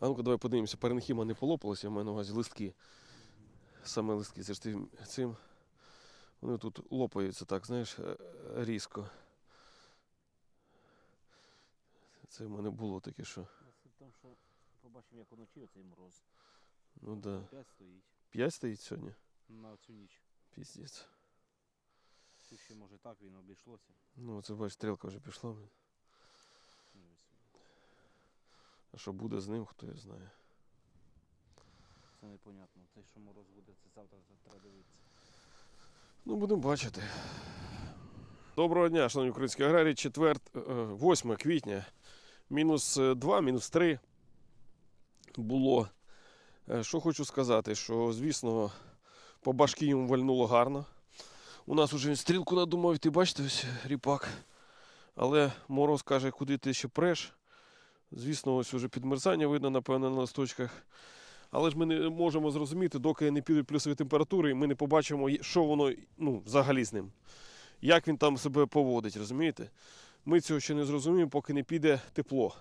А ну-ка давай подивимося, перенхіма не полопалося, в мене на увазі листки. Саме листки. Це ж тим, цим. Вони тут лопаються так, знаєш, е, різко. Це в мене було таке, що. Тому, що побачив, як уночі оцей мороз. Ну да. Опять стоїть П'ять стоїть сьогодні? на цю ніч. Піздець. Тут ще може так він обійшлося. Ну, це бач, стрілка вже пішла. Ну, ось. А що буде з ним, хто його знає. Це непонятно. Те, що мороз буде, це завтра це треба дивитися. Ну, будемо бачити. Доброго дня, шановні українські аграрії. Четвер... е, 8 квітня. Мінус 2, мінус 3 було. Е, Що хочу сказати, що, звісно, по башки йому вальнуло гарно. У нас уже він стрілку надумав йти, бачите, ось ріпак. Але мороз каже, куди ти ще преш. Звісно, ось уже підмерзання видно, напевно, на листочках. Але ж ми не можемо зрозуміти, доки не підуть плюсові температури, і ми не побачимо, що воно ну, взагалі з ним. Як він там себе поводить, розумієте? Ми цього ще не зрозуміємо, поки не піде тепло.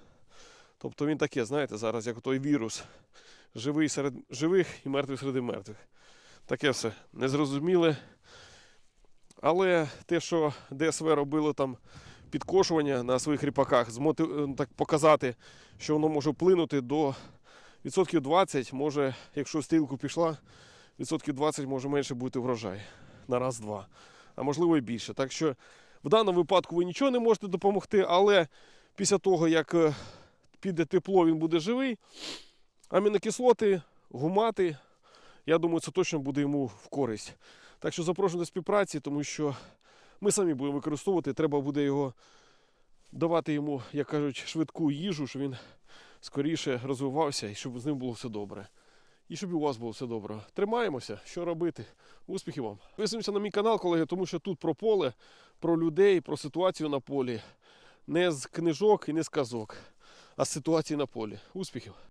Тобто він таке, знаєте, зараз як той вірус. Живий серед живих і мертвий серед мертвих. Таке все незрозуміле. Але те, що ДСВ робило там підкошування на своїх ріпаках, е, так показати, що воно може вплинути до відсотків 20, може, якщо стрілку пішла, відсотків 20 може менше бути врожай на раз-два, а можливо і більше. Так що в даному випадку ви нічого не можете допомогти, але після того, як е, піде тепло, він буде живий. Амінокислоти, гумати, я думаю, це точно буде йому в користь. Так що запрошую до співпраці, тому що ми самі будемо використовувати, треба буде його давати йому, як кажуть, швидку їжу, щоб він скоріше розвивався і щоб з ним було все добре. І щоб і у вас було все добре. Тримаємося, що робити. Успіхів вам. Підписуємося на мій канал, колеги, тому що тут про поле, про людей, про ситуацію на полі. Не з книжок і не з казок, а з ситуації на полі. Успіхів!